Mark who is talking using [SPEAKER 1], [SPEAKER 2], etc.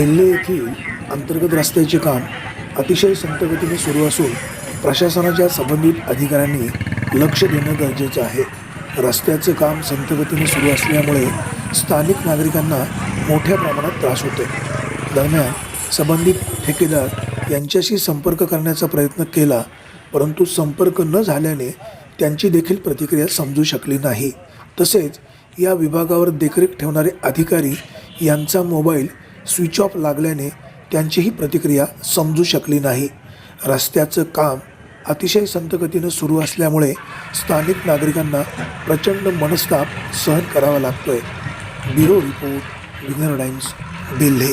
[SPEAKER 1] येथील अंतर्गत रस्त्याचे काम अतिशय संतगतीने सुरू असून प्रशासनाच्या संबंधित अधिकाऱ्यांनी लक्ष देणं गरजेचं आहे. रस्त्याचं काम संतगतीने सुरू असल्यामुळे स्थानिक नागरिकांना मोठ्या प्रमाणात त्रास होतो दरम्यान संबंधित ठेकेदार यांच्याशी संपर्क करण्याचा प्रयत्न केला परंतु संपर्क न झाल्याने त्यांची देखील प्रतिक्रिया समजू शकली नाही. तसेच या विभागावर देखरेख ठेवणारे अधिकारी यांचा मोबाईल स्विच ऑफ लागल्याने त्यांचीही प्रतिक्रिया समजू शकली नाही. रस्त्याचं काम अतिशय संतगतीनं सुरू असल्यामुळे स्थानिक नागरिकांना प्रचंड मनस्ताप सहन करावा लागतोय. ब्युरो रिपोर्ट विघ्नर टाइम्स दिल्ली.